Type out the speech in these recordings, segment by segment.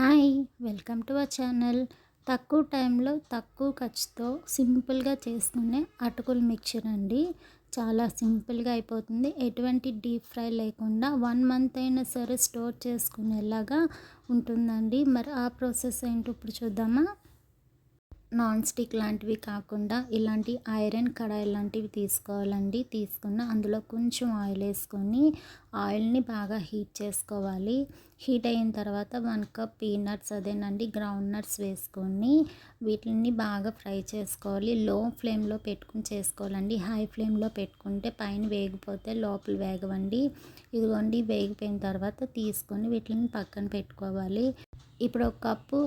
Hi welcome to our channel. తక్కువ టైంలో తక్కువ ఖర్చుతో సింపుల్గా చేసుకునే అటుకుల మిక్చర్ అండి. చాలా సింపుల్గా అయిపోతుంది. ఎటువంటి డీప్ ఫ్రై లేకుండా వన్ మంత్ అయినా సరే స్టోర్ చేసుకునేలాగా ఉంటుందండి. మరి ఆ ప్రాసెస్ ఏంటో ఇప్పుడు చూద్దామా? నాన్ స్టిక్ లాంటివి కాకుండా ఇలాంటి ఐరన్ కడాయి లాంటివి తీసుకోవాలండి. తీసుకున్న అందులో కొంచెం ఆయిల్ వేసుకొని ఆయిల్ని బాగా హీట్ చేసుకోవాలి. హీట్ అయిన తర్వాత వన్ కప్ పీనట్స్ అదేనండి గ్రౌండ్ నట్స్ వేసుకొని వీటిని బాగా ఫ్రై చేసుకోవాలి. లో ఫ్లేమ్లో పెట్టుకుని చేసుకోవాలండి. హై ఫ్లేమ్లో పెట్టుకుంటే పైన వేగిపోతే లోపల వేగవండి. ఇదిగోండి వేగిపోయిన తర్వాత తీసుకొని వీటిని పక్కన పెట్టుకోవాలి. ఇప్పుడు ఒక కప్పు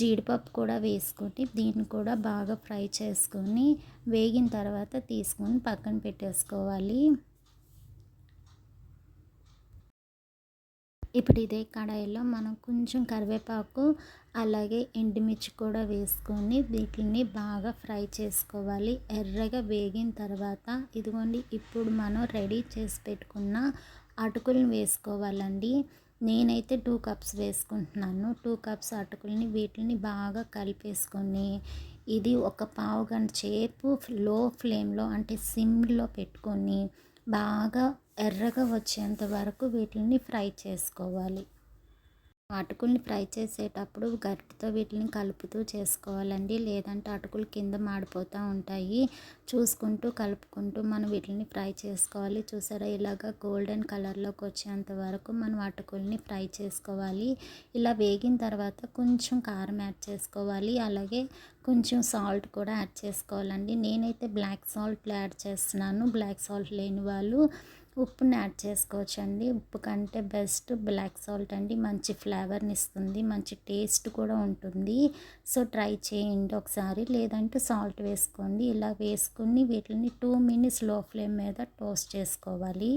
జీడిపప్పు కూడా వేసుకొని దీన్ని కూడా బాగా ఫ్రై చేసుకొని వేగిన తర్వాత తీసుకొని పక్కన పెట్టేసుకోవాలి. ఇప్పుడు ఇదే కడాయిలో మనం కొంచెం కరివేపాకు అలాగే ఎండుమిర్చి కూడా వేసుకొని వీటిని బాగా ఫ్రై చేసుకోవాలి. ఎర్రగా వేగిన తర్వాత ఇదిగోండి ఇప్పుడు మనం రెడీ చేసి పెట్టుకున్న అటుకులను వేసుకోవాలండి. నేనైతే టూ కప్స్ వేసుకుంటున్నాను. టూ కప్స్ అటుకుల్ని వీటిని బాగా కలిపేసుకొని ఇది ఒక పావు గంట సేపు లో ఫ్లేమ్లో అంటే సిమ్లో పెట్టుకొని బాగా ఎర్రగా వచ్చేంత వరకు వీటిని ఫ్రై చేసుకోవాలి. అటుకుల్ని ఫ్రై చేసేటప్పుడు గరిటతో వీటిని కలుపుతూ చేసుకోవాలండి. లేదంటే అటుకులు కింద మాడిపోతూ ఉంటాయి. చూసుకుంటూ కలుపుకుంటూ మనం వీటిని ఫ్రై చేసుకోవాలి. చూసారా? ఇలాగ గోల్డెన్ కలర్లోకి వచ్చేంత వరకు మనం అటుకుల్ని ఫ్రై చేసుకోవాలి. ఇలా వేగిన తర్వాత కొంచెం కారం యాడ్ చేసుకోవాలి. అలాగే కొంచెం సాల్ట్ కూడా యాడ్ చేసుకోవాలండి. నేనైతే బ్లాక్ సాల్ట్ యాడ్ చేస్తున్నాను. బ్లాక్ సాల్ట్ లేని వాళ్ళు ఉప్పుని యాడ్ చేసుకోవచ్చు అండి ఉప్పు కంటే బెస్ట్ బ్లాక్ సాల్ట్ అండి. మంచి ఫ్లేవర్ని ఇస్తుంది. మంచి టేస్ట్ కూడా ఉంటుంది. సో ట్రై చేయండి ఒకసారి. లేదంటే సాల్ట్ వేసుకోండి. ఇలా వేసుకుని వీటిని టూ మినిట్స్లో ఫ్లేమ్ మీద టోస్ట్ చేసుకోవాలి.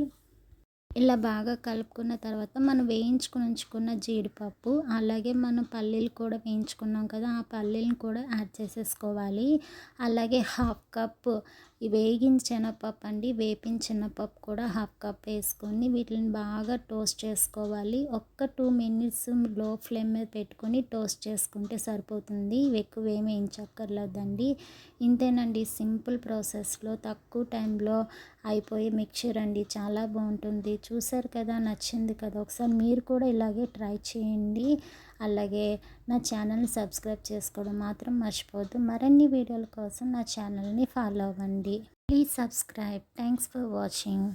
ఇలా బాగా కలుపుకున్న తర్వాత మనం వేయించుకుని ఉంచుకున్న జీడిపప్పు అలాగే మనం పల్లీలు కూడా వేయించుకున్నాం కదా ఆ పల్లీలను కూడా యాడ్ చేసేసుకోవాలి. అలాగే హాఫ్ కప్ వేగిన అండి వేపించిన పప్పు కూడా హాఫ్ కప్ వేసుకొని వీటిని బాగా టోస్ట్ చేసుకోవాలి. ఒక్క టూ మినిట్స్లో ఫ్లేమ్ మీద పెట్టుకొని టోస్ట్ చేసుకుంటే సరిపోతుంది. ఎక్కువ ఏమి వేయించక్కర్లేదండి. ఇంతేనండి సింపుల్ ప్రాసెస్లో తక్కువ టైంలో అయిపోయే మిక్చర్ అండి. చాలా బాగుంటుంది. చూసారు కదా నచ్చింది కదా. ఒకసారి మీరు కూడా ఇలాగే ట్రై చేయండి. అలాగే నా ఛానల్ని సబ్స్క్రైబ్ చేసుకోవడం మాత్రం మర్చిపోద్దు మరిన్ని వీడియోల కోసం నా ఛానల్ని ఫాలో అవ్వండి. Please subscribe. Thanks for watching.